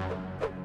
Thank you.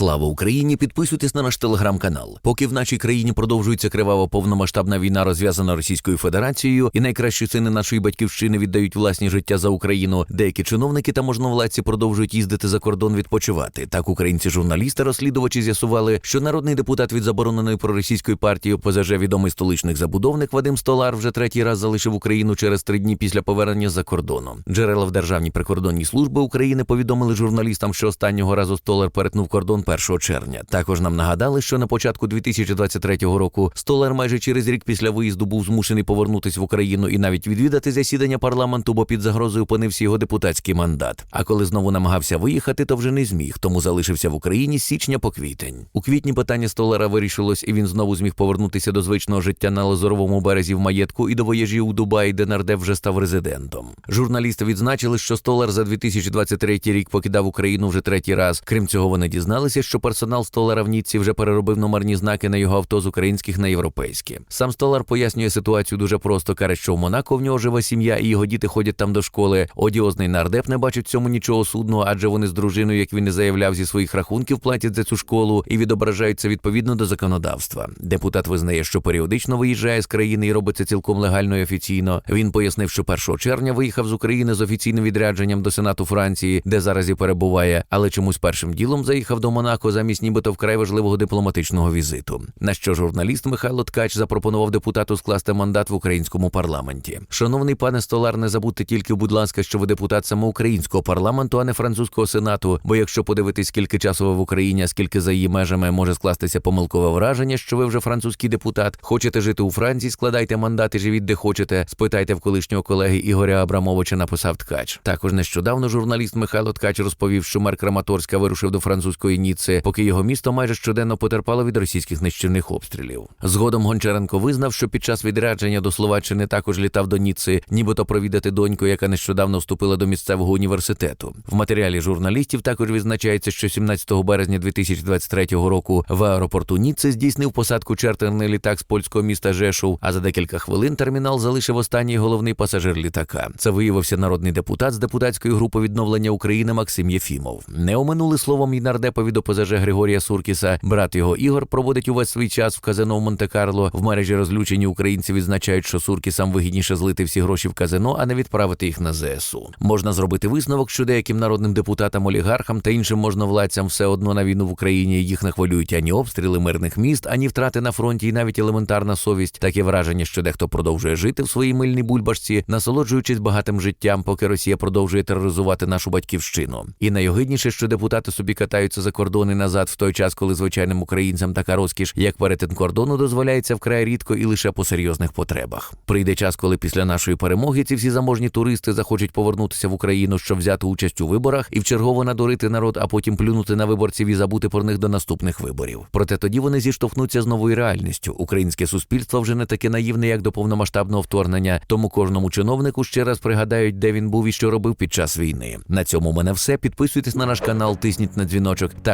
Слава Україні! Підписуйтесь на наш телеграм-канал. Поки в нашій країні продовжується кривава повномасштабна війна, розв'язана Російською Федерацією, і найкращі сини нашої батьківщини віддають власні життя за Україну. Деякі чиновники та можновладці продовжують їздити за кордон відпочивати. Так, українці журналісти розслідувачі з'ясували, що народний депутат від забороненої проросійської партії ОПЗЖ відомий столичних забудовник Вадим Столар вже третій раз залишив Україну через три дні після повернення за кордону. Джерела в Державній прикордонній служби України повідомили журналістам, що останнього разу Столар перетнув кордон 1 червня. Також нам нагадали, що на початку 2023 року Столар майже через рік після виїзду був змушений повернутися в Україну і навіть відвідати засідання парламенту, бо під загрозою опинився його депутатський мандат. А коли знову намагався виїхати, то вже не зміг, тому залишився в Україні з січня по квітень. У квітні питання Столара вирішилось, і він знову зміг повернутися до звичного життя на Лазоровому березі в маєтку і до вояжів у Дубаї, де нардеп вже став резидентом. Журналісти відзначили, що Столар за 2023 рік покидав Україну вже третій раз. Крім цього, вони дізналися, що персонал Столара в Ніцці вже переробив номерні знаки на його авто з українських на європейські. Сам Столар пояснює ситуацію дуже просто. каже, що в Монако в нього жива сім'я, і його діти ходять там до школи. Одіозний нардеп не бачить цьому нічого судного, адже вони з дружиною, як він і заявляв, зі своїх рахунків платять за цю школу і відображаються відповідно до законодавства. Депутат визнає, що періодично виїжджає з країни і робить це цілком легально і офіційно. Він пояснив, що 1 червня виїхав з України з офіційним відрядженням до Сенату Франції, де зараз і перебуває, але чомусь першим ділом заїхав до Монако замість нібито вкрай важливого дипломатичного візиту. На що журналіст Михайло Ткач запропонував депутату скласти мандат в українському парламенті. Шановний пане Столар, не забудьте тільки, будь ласка, що ви депутат саме українського парламенту, а не французького сенату. Бо якщо подивитись, скільки часу ви в Україні, а скільки за її межами може скластися помилкове враження, що ви вже французький депутат. Хочете жити у Франції, складайте мандат і живіть де хочете. Спитайте в колишнього колеги Ігоря Абрамовича. Написав Ткач. Також нещодавно журналіст Михайло Ткач розповів, що мер Краматорська вирушив до французької Ніцци, поки його місто майже щоденно потерпало від російських нищівних обстрілів. Згодом Гончаренко визнав, що під час відрядження до Словаччини також літав до Ніцци, нібито провідати доньку, яка нещодавно вступила до місцевого університету. В матеріалі журналістів також відзначається, що 17 березня 2023 року в аеропорту Ніцци здійснив посадку чартерний літак з польського міста Жешув. А за декілька хвилин термінал залишив останній головний пасажир літака. Це виявився народний депутат з депутатської групи відновлення України Максим Єфімов. Не оминули словом і нардепові до ПЗЖ Григорія Суркіса. Брат його Ігор проводить увесь свій час в казино в Монте-Карло. В мережі розлючені українці відзначають, що Суркісам вигідніше злити всі гроші в казино, а не відправити їх на ЗСУ. Можна зробити висновок, що деяким народним депутатам, олігархам та іншим можновладцям все одно на війну в Україні їх не хвилюють ані обстріли мирних міст, ані втрати на фронті, і навіть елементарна совість. Таке враження, що дехто продовжує жити в своїй мильній бульбашці, насолоджуючись багатим життям, поки Росія продовжує тероризувати нашу батьківщину. І найогидніше, що депутати собі катаються за кордони назад в той час, коли звичайним українцям така розкіш, як перетин кордону, дозволяється вкрай рідко і лише по серйозних потребах. Прийде час, коли після нашої перемоги ці всі заможні туристи захочуть повернутися в Україну, щоб взяти участь у виборах і вчергово надурити народ, а потім плюнути на виборців і забути про них до наступних виборів. Проте тоді вони зіштовхнуться з новою реальністю. Українське суспільство вже не таке наївне, як до повномасштабного вторгнення. Тому кожному чиновнику ще раз пригадають, де він був і що робив під час війни. На цьому в мене все. Підписуйтесь на наш канал, тисніть на дзвіночок.